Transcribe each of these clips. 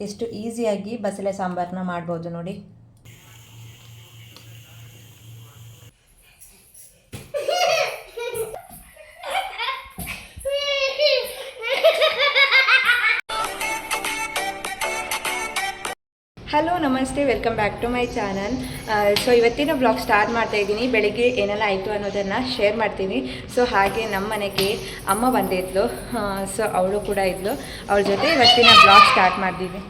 ಎಷ್ಟು ಈಸಿಯಾಗಿ ಬಸಳೆ ಸಾಂಬಾರನ್ನ ಮಾಡ್ಬೋದು ನೋಡಿ. Welcome back to my channel so ಇವತ್ತಿನ ಬ್ಲಾಗ್ ಸ್ಟಾರ್ಟ್ ಮಾಡ್ತಾ ಇದ್ದೀನಿ. ಬೆಳಿಗ್ಗೆ ಏನೆಲ್ಲ ಆಯಿತು ಅನ್ನೋದನ್ನು ಶೇರ್ ಮಾಡ್ತೀನಿ. ಸೊ ಹಾಗೆ ನಮ್ಮ ಮನೆಗೆ ಅಮ್ಮ ಬಂದಿದ್ಲು ಸೊ ಅವಳು ಕೂಡ ಇದ್ಲು. ಅವಳ ಜೊತೆ ಇವತ್ತಿನ ಬ್ಲಾಗ್ ಸ್ಟಾರ್ಟ್ ಮಾಡಿದ್ದೀನಿ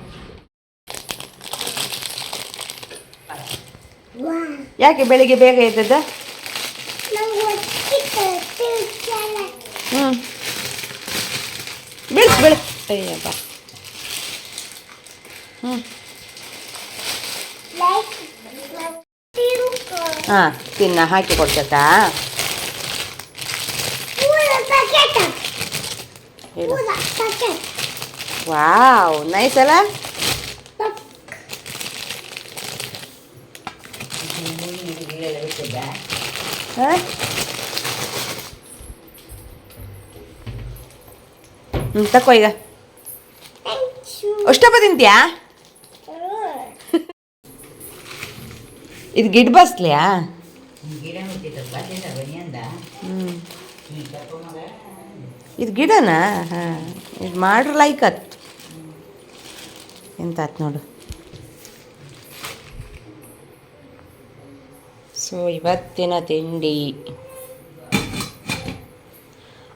ಯಾಕೆ ಬೆಳಿಗ್ಗೆ ಬೇಗ ಎದ್ದದ ಹ್ಞೂ ಬೆಳ್ ಅಯ್ಯಪ್ಪ ಹ್ಞೂ ಹಾಂ ತಿನ್ನ ಹಾಕಿ ಕೊಡ್ತತಾ ಹೇಳು ವಾವ್ ನೈಸ್ ಅಲ್ಲ ಹಾಂ ಹ್ಞೂ ತಕೋ ಈಗ ಅಷ್ಟಪ್ಪ ತಿಂತೀಯಾ ಇದು ಗಿಡ ಬಸ್ಲಿಯಾ? ಇದು ಗಿಡನಾ? ಹಾಂ. ಇದು ಮಾಡ್ರ ಲೈಕ್ ಅತ್. ಎಂತ ಆತ್ ನೋಡು. ಸೊ ಇವತ್ತಿನ ತಿಂಡಿ.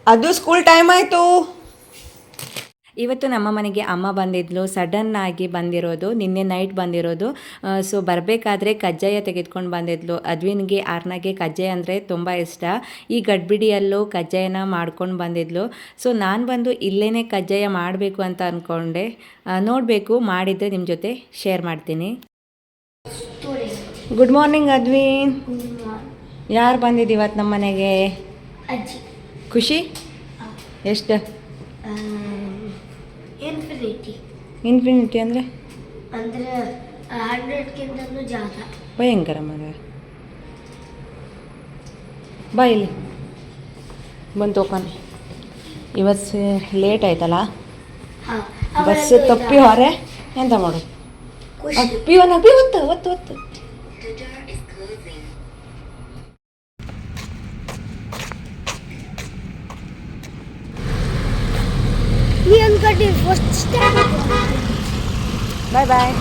ಅದು ಸ್ಕೂಲ್ ಟೈಮ್ ಆಯಿತು. ಇವತ್ತು ನಮ್ಮ ಮನೆಗೆ ಅಮ್ಮ ಬಂದಿದ್ಲು ಸಡನ್ ಆಗಿ ಬಂದಿರೋದು ನಿನ್ನೆ ನೈಟ್ ಬಂದಿರೋದು. ಸೊ ಬರಬೇಕಾದ್ರೆ ಕಜ್ಜಾಯ ತೆಗೆದುಕೊಂಡು ಬಂದಿದ್ಲು. ಅದ್ವಿನ್ಗೆ ಆರ್ನಾಗೆ ಕಜ್ಜಾಯ ಅಂದರೆ ತುಂಬ ಇಷ್ಟ. ಈ ಗಡ್ಬಿಡಿಯಲ್ಲೂ ಕಜ್ಜಾಯನ ಮಾಡ್ಕೊಂಡು ಬಂದಿದ್ಲು. ಸೊ ನಾನು ಬಂದು ಇಲ್ಲೇ ಕಜ್ಜಾಯ ಮಾಡಬೇಕು ಅಂತ ಅಂದ್ಕೊಂಡೆ ನೋಡಬೇಕು ಮಾಡಿದರೆ ನಿಮ್ಮ ಜೊತೆ ಶೇರ್ ಮಾಡ್ತೀನಿ. ಗುಡ್ ಮಾರ್ನಿಂಗ್ ಅದ್ವಿನ್. ಯಾರು ಬಂದಿದ್ದು ಇವತ್ತು ನಮ್ಮ ಮನೆಗೆ? ಖುಷಿ? ಎಷ್ಟು? ಇನ್ಫಿನಿಟಿ ಇನ್ಫಿನಿಟಿ ಅಂದರೆ? ಅಂದರೆ ಹಂಡ್ರೆಡ್ಗಿಂತನೂ ಜಾಗ. ಭಯಂಕರ ಮಗ. ಬಾ ಇಲ್ಲಿ. ಬಂದು ತಗೊಂಡು ಇವತ್ತು ಲೇಟ್ ಆಯ್ತಲ್ಲ? ಬಸ್ ತಪ್ಪಿ ಹೊರೆ. ಎಂತ ಮಾಡು ಅಪ್ಪಿ ಒನ್ ಪಿ ಒತ್ತು ಒತ್ತು ಒತ್ತು ನೀ ಅನ್ಕಟ್ಟಿ ಫಸ್ಟ್ ಬಾಯ್ ಬಾಯ್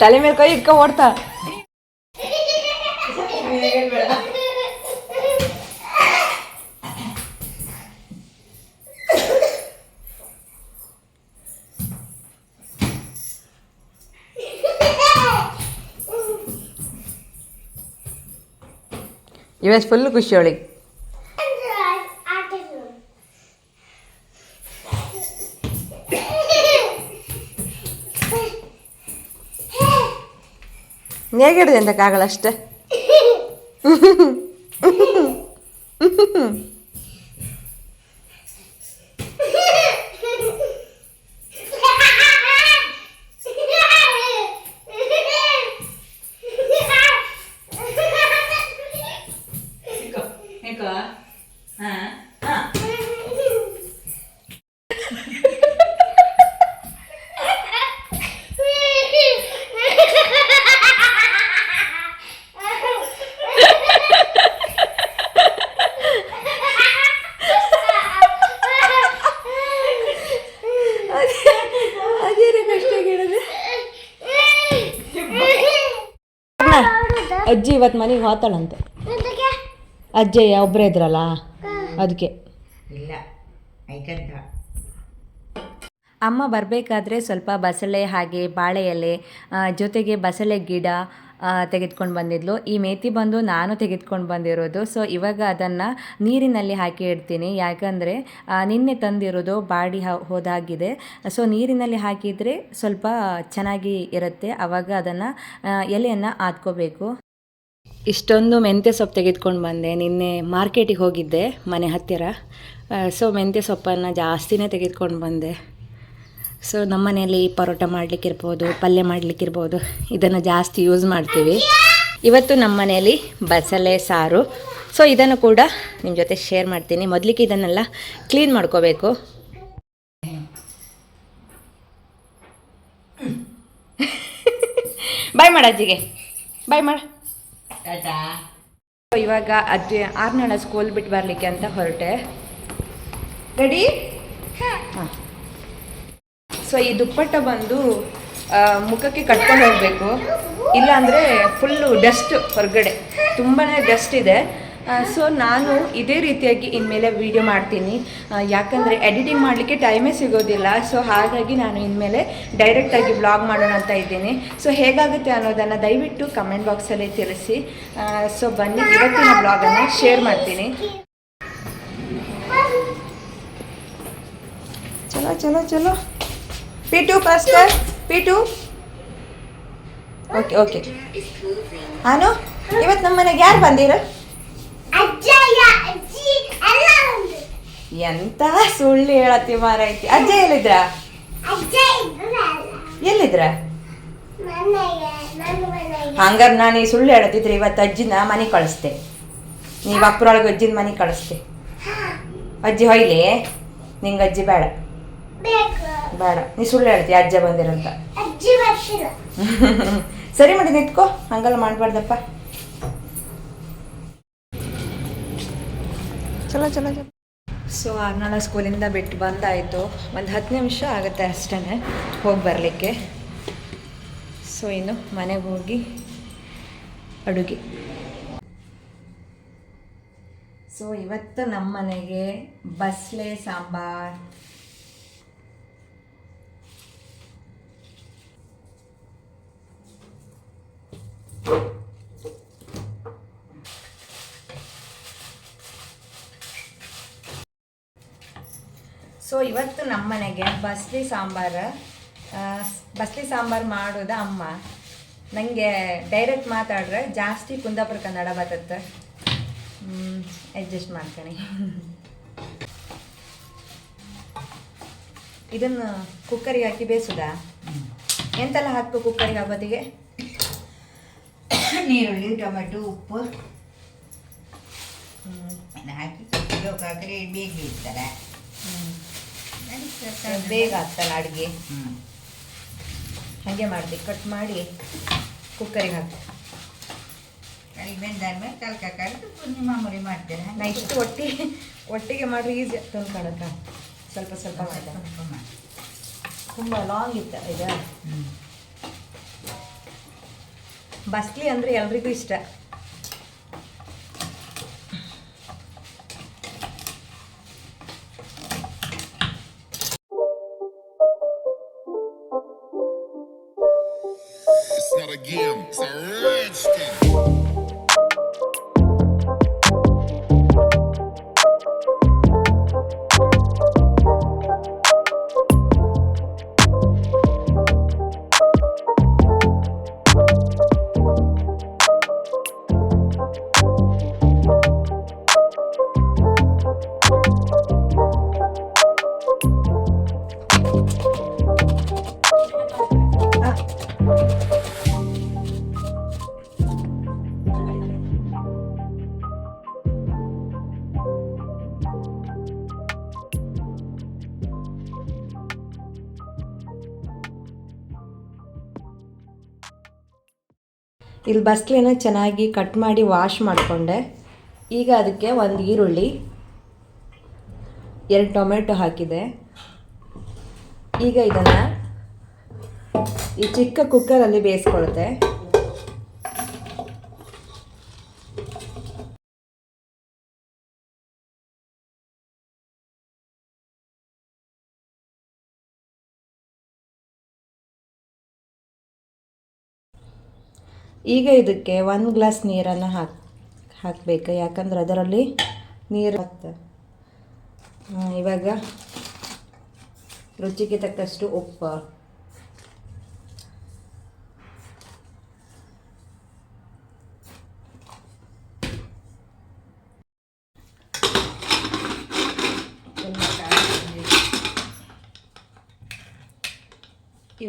ತಲೆ ಮೇಲೆ ಕೈ ಇಟ್ಕೊ ಓಡ್ತಾ ಇವತ್ತು ಫುಲ್ ಖುಷಿ ಅವಳಿಗೆ. ಹೇಗೆ ಹಿಡಿದೆ ಅಂತಕ್ಕಾಗಲ್ಲ ಅಷ್ಟೇ? ಅಜ್ಜಿ ಇವತ್ತು ಮನೆಗೆ ಹೋತಾಳಂತೆ. ಅಜ್ಜಯ್ಯ ಒಬ್ಬರೇ ಇದ್ರಲ್ಲ? ಅದಕ್ಕೆ ಇಲ್ಲ ಐಕಂತ ಅಮ್ಮ ಬರಬೇಕಾದ್ರೆ ಸ್ವಲ್ಪ ಬಸಳೆ ಹಾಗೆ ಬಾಳೆ ಎಲೆ ಜೊತೆಗೆ ಬಸಳೆ ಗಿಡ ತೆಗೆದುಕೊಂಡು ಬಂದಿದ್ಲು. ಈ ಮೇತಿ ಬಂದು ನಾನು ತೆಗೆದುಕೊಂಡು ಬಂದಿರೋದು. ಸೊ ಇವಾಗ ಅದನ್ನು ನೀರಿನಲ್ಲಿ ಹಾಕಿ ಇಡ್ತೀನಿ. ಯಾಕಂದರೆ ನಿನ್ನೆ ತಂದಿರೋದು ಬಾಡಿ ಹ- ಹೋದಾಗಿದೆ. ಸೊ ನೀರಿನಲ್ಲಿ ಹಾಕಿದರೆ ಸ್ವಲ್ಪ ಚೆನ್ನಾಗಿ ಇರುತ್ತೆ. ಆವಾಗ ಅದನ್ನು ಎಲೆಯನ್ನು ಆದ್ಕೋಬೇಕು. ಇಷ್ಟೊಂದು ಮೆಂತ್ಯ ಸೊಪ್ಪು ತೆಗೆದುಕೊಂಡು ಬಂದೆ. ನಿನ್ನೆ ಮಾರ್ಕೆಟಿಗೆ ಹೋಗಿದ್ದೆ, ಮನೆ ಹತ್ತಿರ. ಸೊ ಮೆಂತ್ಯ ಸೊಪ್ಪನ್ನು ಜಾಸ್ತಿನೇ ತೆಗೆದುಕೊಂಡು ಬಂದೆ. ಸೊ ನಮ್ಮ ಮನೆಯಲ್ಲಿ ಪರೋಟ ಮಾಡಲಿಕ್ಕಿರ್ಬೋದು, ಪಲ್ಯ ಮಾಡಲಿಕ್ಕಿರ್ಬೋದು, ಇದನ್ನು ಜಾಸ್ತಿ ಯೂಸ್ ಮಾಡ್ತೀವಿ. ಇವತ್ತು ನಮ್ಮ ಮನೆಯಲ್ಲಿ ಬಸಳೆ ಸಾರು. ಸೊ ಇದನ್ನು ಕೂಡ ನಿಮ್ಮ ಜೊತೆ ಶೇರ್ ಮಾಡ್ತೀನಿ. ಮೊದಲಿಗೆ ಇದನ್ನೆಲ್ಲ ಕ್ಲೀನ್ ಮಾಡ್ಕೋಬೇಕು. ಬಾಯ್ ಮಾಡ ಅಜ್ಜಿಗೆ. ಬಾಯ್ ಮಾಡ. ಟಾಟಾ ಇವಾಗ ಅದೇ ಆರ್ನಾಳ ಸ್ಕೂಲ್ ಬಿಟ್ಟು ಬರಲಿಕ್ಕೆ ಅಂತ ಹೊರಟೆ. ರೆಡಿ ಹಾಂ. ಸೊ ಈ ದುಪ್ಪಟ್ಟ ಬಂದು ಮುಖಕ್ಕೆ ಕಟ್ಕೊಂಡು ಹೋಗಬೇಕು. ಇಲ್ಲಾಂದರೆ ಫುಲ್ಲು ಡಸ್ಟ್ ಹೊರಗಡೆ. ತುಂಬಾ ಡಸ್ಟ್ ಇದೆ. ಸೊ ನಾನು ಇದೇ ರೀತಿಯಾಗಿ ಇನ್ಮೇಲೆ ವೀಡಿಯೋ ಮಾಡ್ತೀನಿ. ಯಾಕಂದರೆ ಎಡಿಟಿಂಗ್ ಮಾಡಲಿಕ್ಕೆ ಟೈಮೇ ಸಿಗೋದಿಲ್ಲ. ಸೊ ಹಾಗಾಗಿ ನಾನು ಇನ್ಮೇಲೆ ಡೈರೆಕ್ಟಾಗಿ ಬ್ಲಾಗ್ ಮಾಡೋಣ ಅಂತ ಇದ್ದೀನಿ. ಸೊ ಹೇಗಾಗುತ್ತೆ ಅನ್ನೋದನ್ನು ದಯವಿಟ್ಟು ಕಮೆಂಟ್ ಬಾಕ್ಸಲ್ಲಿ ತಿಳಿಸಿ. ಸೊ ಬನ್ನಿ, ಇವತ್ತಿನ ಬ್ಲಾಗನ್ನು ಶೇರ್ ಮಾಡ್ತೀನಿ. ಚಲೋ ಚಲೋ ಚಲೋ. P two first P two okay okay ಹಾನು ಇವತ್ತು ನಮ್ಮ ಮನೆಗೆ ಯಾರು ಬಂದಿರ ಅಜ್ಜಯ್ಯ ಅಜ್ಜಿ ಎಲ್ಲ ಒಂದು ಎಂತ ಸುಳ್ಳು ಹೇಳತಿ ಮಾರೈತಿ ಅಜ್ಜ ಎಲ್ಲಿದ್ರ? ಎಲ್ಲಿದ್ರ? ಹಂಗಾರ ನನ್ನ ಮನೆಗೆ. ಹಂಗಾರೆ ನಾನು ಈ ಸುಳ್ಳು ಹೇಳತ್ತಿದ್ರೆ ಇವತ್ತು ಅಜ್ಜಿನ ಮನೆ ಕಳಿಸ್ತೆ. ನೀವು ಅಪ್ಪರೊಳಗೆ ಅಜ್ಜಿನ ಮನೆ ಕಳಿಸ್ತೆ. ಅಜ್ಜಿ ಹೊಯ್ಲಿ. ನಿಂಗೆ ಅಜ್ಜಿ ಬೇಡ. ಬೇಕು. ಬೇಡ. ನೀ ಸುಳ್ಳು ಹೇಳ್ತಿ ಅಜ್ಜ ಬಂದಿರಂತ. ಸರಿ ಮಾಡಿ ನಿಂತ್ಕೋ. ಹಂಗಲ್ಲ ಮಾಡಬಾರ್ದಪ್ಪ. ಚಲೋ ಚಲೋ ಚಲೋ. ಸೊ ಅರ್ನಾಳ ಸ್ಕೂಲಿಂದ ಬಿಟ್ಟು ಬಂದಾಯಿತು. ಒಂದು ಹತ್ತು ನಿಮಿಷ ಆಗುತ್ತೆ ಅಷ್ಟೇ ಹೋಗಿ ಬರಲಿಕ್ಕೆ. ಸೊ ಇನ್ನು ಮನೆಗೆ ಹೋಗಿ ಅಡುಗೆ. ಸೊ ಇವತ್ತು ನಮ್ಮ ಮನೆಗೆ ಬಸ್ಲೆ ಸಾಂಬಾರ್. ಸೊ ಇವತ್ತು ನಮ್ಮ ಮನೆಗೆ ಬಸ್ಲಿ ಸಾಂಬಾರು ಬಸ್ಲಿ ಸಾಂಬಾರು ಮಾಡೋದ ಅಮ್ಮ. ನನಗೆ ಡೈರೆಕ್ಟ್ ಮಾತಾಡ್ರೆ ಜಾಸ್ತಿ ಕುಂದಾಪುರ ಕನ್ನಡ ಬರ್ತದೆ. ಅಡ್ಜಸ್ಟ್ ಮಾಡ್ತೀನಿ ಇದನ್ನು ಕುಕ್ಕರಿಗೆ ಹಾಕಿ ಬೇಸುದ? ಎಂತೆಲ್ಲ ಹಾಕ್ಬೇಕು ಕುಕ್ಕರಿಗೆ ಹಬ್ಬದಿಗೆ ನೀರುಳ್ಳಿ ಟೊಮೆಟೊ ಉಪ್ಪು. ಹಾಕಿ ಕಾಕರಿ ಬೇಗ ಬೇಯಿಸ್ತಾರೆ. ಬೇಗ ಆಗ್ತಲ್ಲ ಅಡುಗೆ. ಹ್ಞೂ ಹಾಗೆ ಮಾಡಿ ಕಟ್ ಮಾಡಿ ಕುಕ್ಕರಿಗೆ ಹಾಕಿ ಬೆಂದಾದ್ಮೇಲೆ ಕಲ್ಕ ಕರೆದು ಪುಂಜಿ ಮಾಮೂಲಿ ಮಾಡ್ತೇನೆ ನಾ ಇಷ್ಟು ಒಟ್ಟಿಗೆ ಒಟ್ಟಿಗೆ ಮಾಡ್ರೆ ಈಸಿ ತಂದ್ಕೊಳಕ ಸ್ವಲ್ಪ ಸ್ವಲ್ಪ ಮಾಡಿದೆ. ಸ್ವಲ್ಪ ಮಾಡಿ ತುಂಬ ಲಾಂಗ್ ಇತ್ತು ಇದು. ಹ್ಞೂ ಬಸ್ಲಿ ಅಂದರೆ ಎಲ್ರಿಗೂ ಇಷ್ಟ. again. It's a rich. ಇಲ್ಲಿ ಬಸ್ಲಿನ ಚೆನ್ನಾಗಿ ಕಟ್ ಮಾಡಿ ವಾಶ್ ಮಾಡಿಕೊಂಡೆ. ಈಗ ಅದಕ್ಕೆ ಒಂದು ಈರುಳ್ಳಿ, ಎರಡು ಟೊಮೆಟೊ ಹಾಕಿದೆ. ಈಗ ಇದನ್ನು ಈ ಚಿಕ್ಕ ಕುಕ್ಕರಲ್ಲಿ ಬೇಯಿಸ್ಕೊಳುತ್ತೆ ಈಗ ಇದಕ್ಕೆ ಒಂದು ಗ್ಲಾಸ್ ನೀರನ್ನು ಹಾಕಿ, ಹಾಕಬೇಕು. ಯಾಕಂದ್ರೆ ಅದರಲ್ಲಿ ನೀರು ಹಾಕ್ತ. ಇವಾಗ ರುಚಿಗೆ ತಕ್ಕಷ್ಟು ಉಪ್ಪು.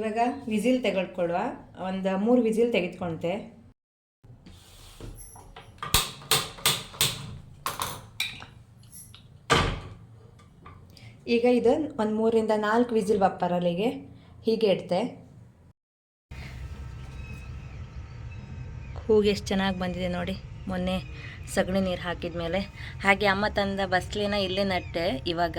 ಇವಾಗ ವಿಸಿಲ್ ತೆಗೆದುಕೊಳ್ಳುವ, ಒಂದು ಮೂರು ವಿಸಿಲ್ ತೆಗೆದುಕೊಳ್ತೆ ಈಗ ಇದು ಒಂದು ಮೂರಿಂದ ನಾಲ್ಕು ವಿಸಿಲ್ ಬಪ್ಪರಲ್ಲಿಗೆ ಹೀಗೆ ಇಡ್ತೆ. ಹೂಗೆ ಎಷ್ಟು ಚೆನ್ನಾಗಿ ಬಂದಿದೆ ನೋಡಿ. ಮೊನ್ನೆ ಸಗಣಿ ನೀರು ಹಾಕಿದ ಮೇಲೆ ಹಾಗೆ ಅಮ್ಮ ತಂದ ಬಸ್ಲಿನ ಇಲ್ಲೇ ನಟ್ಟೆ ಇವಾಗ.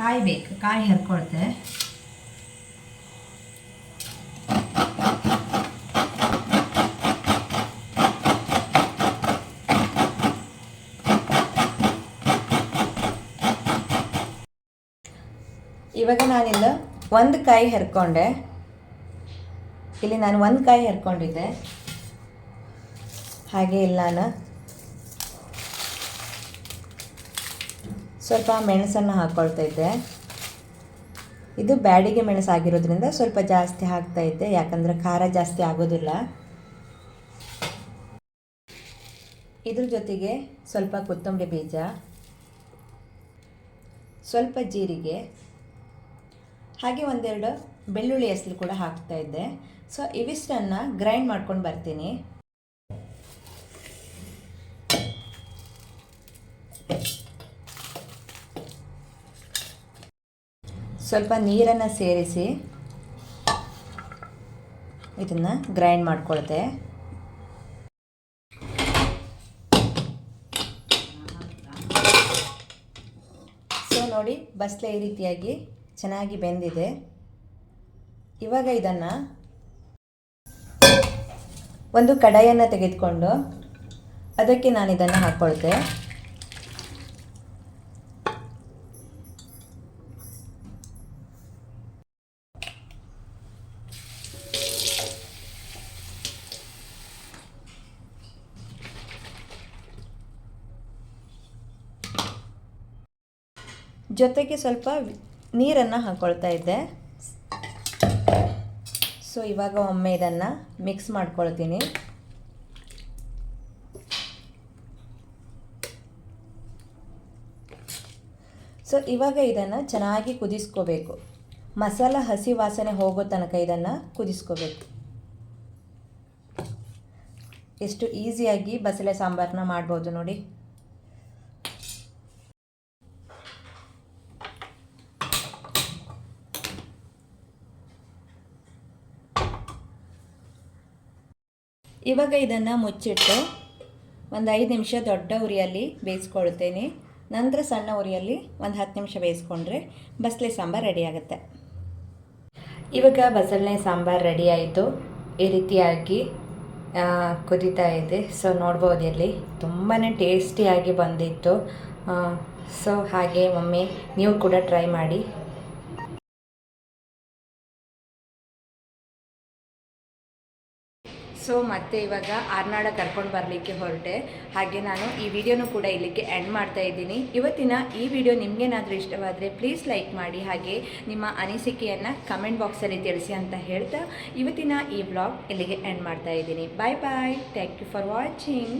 ಕಾಯಿ ಬೇಕು ಕಾಯಿ ಹರ್ಕೊಳ್ತೆ. ಇವಾಗ ನಾನಿಲ್ಲ ಒಂದು ಕಾಯಿ ಹರ್ಕೊಂಡೆ. ಇಲ್ಲಿ ನಾನು ಒಂದು ಕಾಯಿ ಹರ್ಕೊಂಡಿದ್ದೆ. ಹಾಗೆ ಇಲ್ಲ ನಾನು ಸ್ವಲ್ಪ ಮೆಣಸನ್ನು ಹಾಕ್ಕೊಳ್ತಾ ಇದ್ದೆ. ಇದು ಬ್ಯಾಡಿಗೆ ಮೆಣಸು ಆಗಿರೋದ್ರಿಂದ ಸ್ವಲ್ಪ ಜಾಸ್ತಿ ಹಾಕ್ತಾ ಇದ್ದೆ, ಯಾಕಂದರೆ ಖಾರ ಜಾಸ್ತಿ ಆಗೋದಿಲ್ಲ. ಇದ್ರ ಜೊತೆಗೆ ಸ್ವಲ್ಪ ಕೊತ್ತಂಬರಿ ಬೀಜ, ಸ್ವಲ್ಪ ಜೀರಿಗೆ, ಹಾಗೆ ಒಂದೆರಡು ಬೆಳ್ಳುಳ್ಳಿ ಹೆಸರು ಕೂಡ ಹಾಕ್ತಾ ಇದ್ದೆ. ಸೊ, ಇವಿಷ್ಟನ್ನು ಗ್ರೈಂಡ್ ಮಾಡ್ಕೊಂಡು ಬರ್ತೀನಿ. ಸ್ವಲ್ಪ ನೀರನ್ನು ಸೇರಿಸಿ ಇದನ್ನು ಗ್ರೈಂಡ್ ಮಾಡ್ಕೊಳ್ತೆ. ಸೊ ನೋಡಿ, ಬಸ್ಲೆ ಈ ರೀತಿಯಾಗಿ ಚೆನ್ನಾಗಿ ಬೆಂದಿದೆ. ಇವಾಗ ಇದನ್ನು ಒಂದು ಕಡಾಯನ್ನು ತೆಗೆದುಕೊಂಡು ಅದಕ್ಕೆ ನಾನು ಇದನ್ನು ಹಾಕ್ಕೊಳ್ತೆ ಜೊತೆಗೆ ಸ್ವಲ್ಪ ನೀರನ್ನು ಹಾಕ್ಕೊಳ್ತಾ ಇದ್ದೆ. ಸೊ ಇವಾಗ ಒಮ್ಮೆ ಇದನ್ನು ಮಿಕ್ಸ್ ಮಾಡ್ಕೊಳ್ತೀನಿ. ಸೊ ಇವಾಗ ಇದನ್ನು ಚೆನ್ನಾಗಿ ಕುದಿಸ್ಕೋಬೇಕು. ಮಸಾಲ ಹಸಿ ವಾಸನೆ ಹೋಗೋ ತನಕ ಇದನ್ನು ಕುದಿಸ್ಕೋಬೇಕು. ಎಷ್ಟು ಈಸಿಯಾಗಿ ಬಸಳೆ ಸಾಂಬಾರನ್ನ ಮಾಡ್ಬೋದು ನೋಡಿ. ಇವಾಗ ಇದನ್ನು ಮುಚ್ಚಿಟ್ಟು ಒಂದು ಐದು ನಿಮಿಷ ದೊಡ್ಡ ಉರಿಯಲ್ಲಿ ಬೇಯಿಸ್ಕೊಳ್ತೇನೆ. ನಂತರ ಸಣ್ಣ ಉರಿಯಲ್ಲಿ ಒಂದು ಹತ್ತು ನಿಮಿಷ ಬೇಯಿಸ್ಕೊಂಡ್ರೆ ಬಸಳೆ ಸಾಂಬಾರು ರೆಡಿ ಆಗುತ್ತೆ. ಇವಾಗ ಬಸಳೆ ಸಾಂಬಾರು ರೆಡಿ ಆಯಿತು. ಈ ರೀತಿಯಾಗಿ ಕುದೀತಾ ಇದೆ. ಸೊ ನೋಡ್ಬೋದು ಇಲ್ಲಿ ತುಂಬಾ ಟೇಸ್ಟಿಯಾಗಿ ಬಂದಿತ್ತು. ಸೊ ಹಾಗೆ ಒಮ್ಮೆ ನೀವು ಕೂಡ ಟ್ರೈ ಮಾಡಿ. ಸೊ ಮತ್ತೆ ಇವಾಗ ಆರ್ನಾಡ ಕರ್ಕೊಂಡು ಬರಲಿಕ್ಕೆ ಹೊರಟೆ. ಹಾಗೆ ನಾನು ಈ ವಿಡಿಯೋನು ಕೂಡ ಇಲ್ಲಿಗೆ ಎಂಡ್ ಮಾಡ್ತಾ ಇದ್ದೀನಿ. ಇವತ್ತಿನ ಈ ವಿಡಿಯೋ ನಿಮಗೇನಾದರೂ ಇಷ್ಟವಾದರೆ ಪ್ಲೀಸ್ ಲೈಕ್ ಮಾಡಿ, ಹಾಗೆ ನಿಮ್ಮ ಅನಿಸಿಕೆಯನ್ನು ಕಮೆಂಟ್ ಬಾಕ್ಸಲ್ಲಿ ತಿಳಿಸಿ ಅಂತ ಹೇಳ್ತಾ ಇವತ್ತಿನ ಈ ಬ್ಲಾಗ್ ಇಲ್ಲಿಗೆ ಎಂಡ್ ಮಾಡ್ತಾ ಇದ್ದೀನಿ. Bye bye thank you for watching